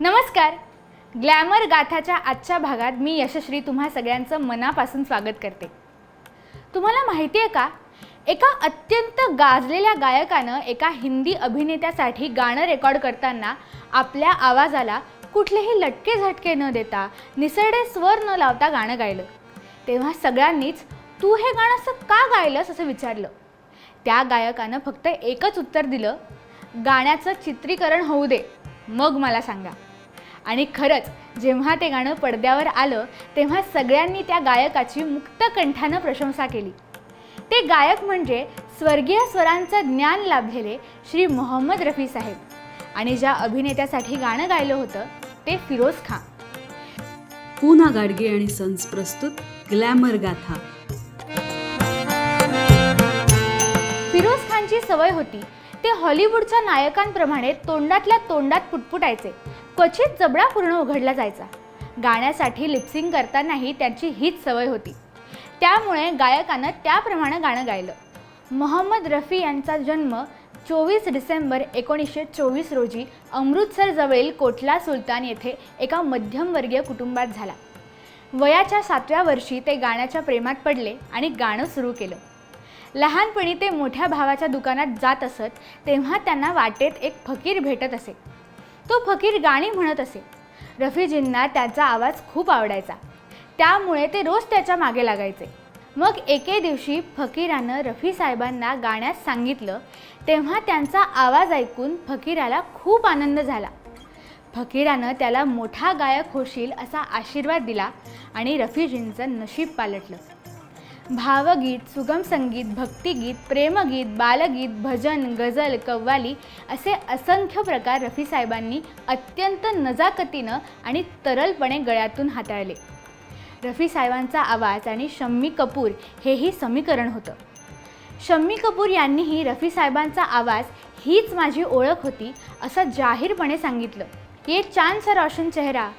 नमस्कार. ग्लॅमर गाथाच्या आजच्या भागात मी यशश्री तुम्हा सगळ्यांचं मनापासून स्वागत करते. तुम्हाला माहिती आहे का? एका अत्यंत गाजलेल्या गायकानं एका हिंदी अभिनेत्यासाठी गाणं रेकॉर्ड करताना आपल्या आवाजाला कुठलेही लटके झटके न देता निसरडे स्वर न लावता गाणं गायलं. तेव्हा सगळ्यांनीच तू हे गाणं असं का गायलंस? असं विचारलं. त्या गायकानं फक्त एकच उत्तर दिलं गाण्याचं चित्रीकरण होऊ दे. मग मला सांगा. आणि खरंच जेव्हा ते गाणं पडद्यावर आलं तेव्हा सगळ्यांनी त्या गायकाची मुक्त कंठानं प्रशंसा केली. ते गायक म्हणजे स्वर्गीय स्वरांचं ज्ञान लाभलेले श्री मोहम्मद रफी साहेब. आणि ज्या अभिनेत्यासाठी गाणं गायलं होतं ते फिरोज खान. पूना गाडगे आणि सन्स प्रस्तुत ग्लॅमर गाथा. फिरोज खानची सवय होती. ते हॉलिवूडच्या नायकांप्रमाणे तोंडातल्या तोंडात पुटपुटायचे. क्वचित जबडा पूर्ण उघडला जायचा. गाण्यासाठी लिप्सिंग करतानाही त्यांची हीच सवय होती. त्यामुळे गायकानं त्याप्रमाणे गाणं गायलं. मोहम्मद रफी यांचा जन्म चोवीस डिसेंबर एकोणीसशे चोवीस रोजी अमृतसरजवळील कोटला सुलतान येथे एका मध्यमवर्गीय कुटुंबात झाला. वयाच्या सातव्या वर्षी ते गाण्याच्या प्रेमात पडले आणि गाणं सुरू केलं. लहानपणी ते मोठ्या भावाच्या दुकानात जात असत तेव्हा त्यांना वाटेत एक फकीर भेटत असे. तो फकीर गाणी म्हणत असे. रफीजींना त्याचा आवाज खूप आवडायचा. त्यामुळे ते रोज त्याच्यामागे लागायचे. मग एके दिवशी फकीरानं रफी साहेबांना गाण्यास सांगितलं तेव्हा त्यांचा आवाज ऐकून फकीराला खूप आनंद झाला. फकीरानं त्याला मोठा गायक होशील असा आशीर्वाद दिला आणि रफीजींचं नशीब पालटलं. भावगीत सुगम संगीत भक्तिगीत प्रेमगीत बालगीत भजन गझल कव्वाली असे असंख्य प्रकार रफी साहेबांनी अत्यंत नजाकतीनं आणि तरलपणे गळ्यातून हाताळले. रफी साहेबांचा आवाज आणि शम्मी कपूर हेही समीकरण होतं. शम्मी कपूर यांनीही रफी साहेबांचा आवाज हीच माझी ओळख होती असं जाहीरपणे सांगितलं. ये चांद सा रोशन चेहरा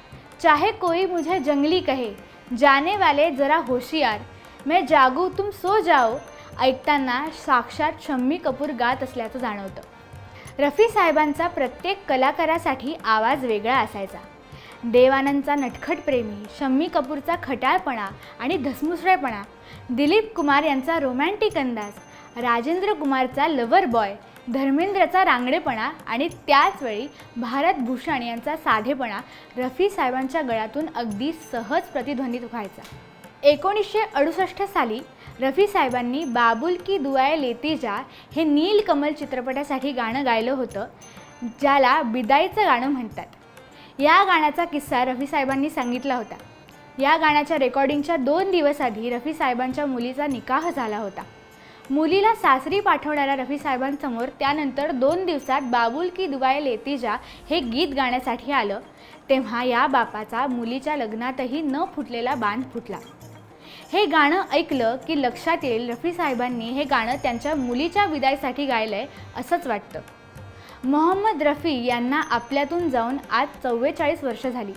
चाहे कोई मुझे जंगली कहे जाने वाले जरा होशियार मैं जागू तुम सो जाओ ऐकताना साक्षात शम्मी कपूर गात असल्याचं जाणवतं. रफी साहेबांचा प्रत्येक कलाकारासाठी आवाज वेगळा असायचा. देवानंदचा नटखट प्रेमी शम्मी कपूरचा खटाळपणा आणि धसमुसळेपणा दिलीप कुमार यांचा रोमॅन्टिक अंदाज राजेंद्र कुमारचा लवर बॉय धर्मेंद्रचा रांगडेपणा आणि त्याचवेळी भारत भूषण यांचा साधेपणा रफी साहेबांच्या गळ्यातून अगदी सहज प्रतिध्वनित व्हायचा. एकोणीसशे अडुसष्ट साली रफी साहेबांनी बाबुल की दुआय लेती जा हे नील कमल चित्रपटासाठी गाणं गायलं होतं ज्याला बिदाईचं गाणं म्हणतात. या गाण्याचा किस्सा रफी साहेबांनी सांगितला होता. या गाण्याच्या रेकॉर्डिंगच्या दोन दिवस आधी रफी साहेबांच्या मुलीचा निकाह झाला होता. मुलीला सासरी पाठवणाऱ्या रफी साहेबांसमोर त्यानंतर दोन दिवसात बाबुल की दुवाय लेती जा हे गीत गाण्यासाठी आलं तेव्हा या बापाचा मुलीच्या लग्नातही न फुटलेला बांध फुटला. हे गाणं ऐकलं की लक्षात येईल रफी साहेबांनी हे गाणं त्यांच्या मुलीच्या विदायसाठी आहे असंच वाटतं. मोहम्मद रफी यांना आपल्यातून जाऊन आज चव्वेचाळीस वर्ष झाली.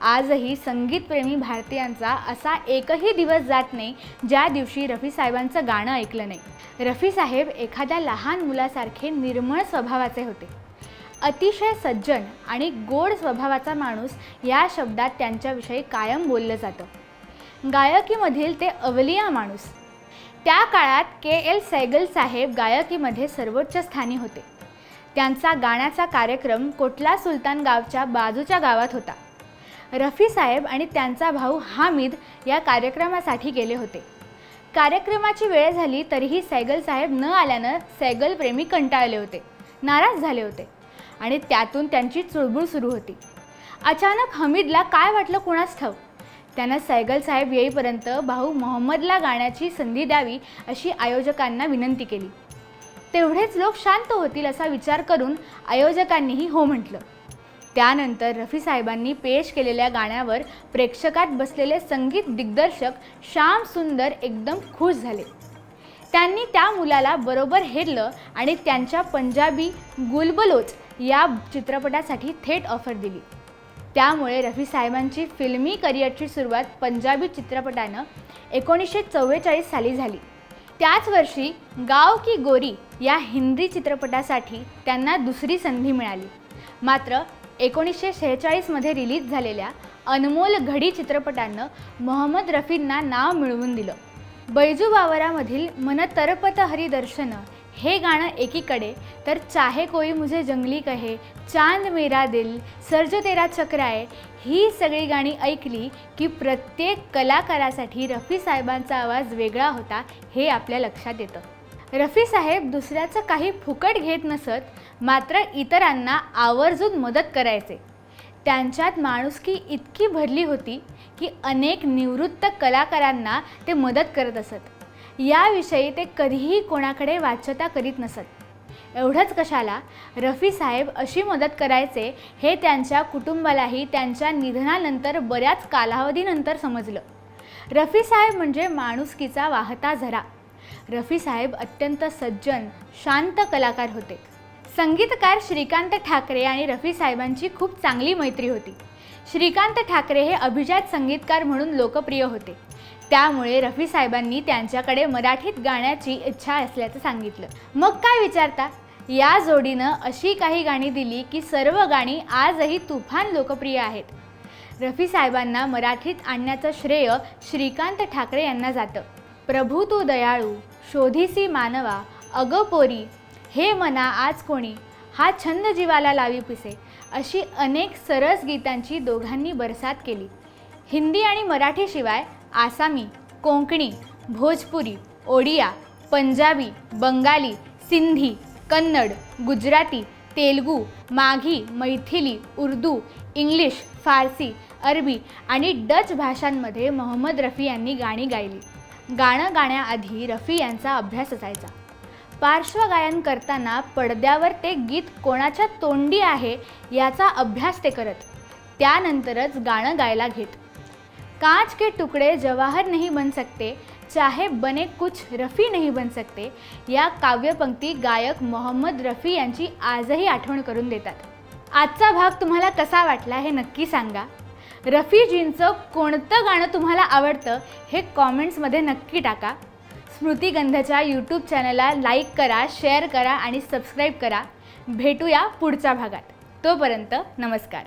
आजही संगीतप्रेमी भारतीयांचा असा एकही दिवस जात नाही ज्या दिवशी रफी साहेबांचं गाणं ऐकलं नाही. रफी साहेब एखाद्या लहान मुलासारखे निर्मळ स्वभावाचे होते. अतिशय सज्जन आणि गोड स्वभावाचा माणूस या शब्दात त्यांच्याविषयी कायम बोललं जातं. गायकीमधील ते अवलिया माणूस. त्या काळात के. एल. सैगल साहेब गायकीमध्ये सर्वोच्च स्थानी होते. त्यांचा गाण्याचा कार्यक्रम कोटला सुलतान गावच्या बाजूच्या गावात होता. रफी साहेब आणि त्यांचा भाऊ हामिद या कार्यक्रमासाठी गेले होते. कार्यक्रमाची वेळ झाली तरीही सैगल साहेब न आल्यानं सैगल प्रेमी कंटाळले होते नाराज झाले होते आणि त्यातून त्यांची चुळबुळ सुरू होती. अचानक हमीदला काय वाटलं कुणास ठाऊक? त्यांना सैगल साहेब येईपर्यंत भाऊ मोहम्मदला गाण्याची संधी द्यावी अशी आयोजकांना विनंती केली. तेवढेच लोक शांत होतील असा विचार करून आयोजकांनीही हो म्हटलं. त्यानंतर रफी साहेबांनी पेश केलेल्या गाण्यावर प्रेक्षकात बसलेले संगीत दिग्दर्शक श्याम सुंदर एकदम खुश झाले. त्यांनी त्या मुलाला बरोबर हेरलं आणि त्यांच्या पंजाबी गुलबलोच या चित्रपटासाठी थेट ऑफर दिली. त्यामुळे रफी साहेबांची फिल्मी करिअरची सुरुवात पंजाबी चित्रपटानं एकोणीसशे चव्वेचाळीस साली झाली. त्याच वर्षी गाव की गोरी या हिंदी चित्रपटासाठी त्यांना दुसरी संधी मिळाली. मात्र एकोणीसशे शेहेचाळीसमध्ये रिलीज झालेल्या अनमोल घडी चित्रपटानं मोहम्मद रफींना नाव मिळवून दिलं. बैजू बावरामधील मन तरपत हरिदर्शन हे गाणं एकीकडे. तर चाहे कोई मुझे जंगली कहे चांद मेरा दिल सर्ज तेरा आहे ही सगळी गाणी ऐकली की प्रत्येक कलाकारासाठी रफी साहेबांचा आवाज वेगळा होता हे आपल्या लक्षात येतं. रफी साहेब दुसऱ्याचं काही फुकट घेत नसत मात्र इतरांना आवर्जून मदत करायचे. त्यांच्यात माणुसकी इतकी भरली होती की अनेक निवृत्त कलाकारांना ते मदत करत असत. याविषयी ते कधीही कोणाकडे वाच्यता करीत नसत. एवढंच कशाला रफी साहेब अशी मदत करायचे हे त्यांच्या कुटुंबालाही त्यांच्या निधनानंतर बऱ्याच कालावधीनंतर समजलं. रफी साहेब म्हणजे माणुसकीचा वाहता झरा. रफी साहेब अत्यंत सज्जन शांत कलाकार होते. संगीतकार श्रीकांत ठाकरे आणि रफी साहेबांची खूप चांगली मैत्री होती. श्रीकांत ठाकरे हे अभिजात संगीतकार म्हणून लोकप्रिय होते. त्यामुळे रफी साहेबांनी त्यांच्याकडे मराठीत गाण्याची इच्छा असल्याचं सांगितलं. मग काय विचारता या जोडीनं अशी काही गाणी दिली की सर्व गाणी आजही तुफान लोकप्रिय आहेत. रफी साहेबांना मराठीत आणण्याचं श्रेय श्रीकांत ठाकरे यांना जातं. प्रभू तू दयाळू शोधीसी मानवा अगं पोरी हे मना आज कोणी? हा छंद जीवाला लावी पिसे अशी अनेक सरस गीतांची दोघांनी बरसात केली. हिंदी आणि मराठीशिवाय आसामी कोंकणी भोजपुरी ओडिया पंजाबी बंगाली सिंधी कन्नड गुजराती तेलगू माघी मैथिली उर्दू इंग्लिश फारसी अरबी आणि डच भाषांमध्ये मोहम्मद रफी यांनी गाणी गायली. गाणं गाण्याआधी रफी यांचा अभ्यास असायचा. पार्श्वगायन करताना पडद्यावर ते गीत कोणाच्या तोंडी आहे याचा अभ्यास ते करत. त्यानंतरच गाणं गायला घेत. कांच के टुकड़े जवाहर नहीं बन सकते चाहे बने कुछ रफ़ी नहीं बन सकते या काव्यपंक्ती गायक मोहम्मद रफी यांची आजही आठवण करून देतात. आजचा भाग तुम्हाला कसा वाटला हे नक्की सांगा. रफीजींचं कोणतं गाणं तुम्हाला आवडतं हे कॉमेंट्समध्ये नक्की टाका. स्मृतिगंधाच्या यूट्यूब चॅनलला लाईक करा शेअर करा आणि सबस्क्राईब करा. भेटूया पुढच्या भागात. तोपर्यंत नमस्कार.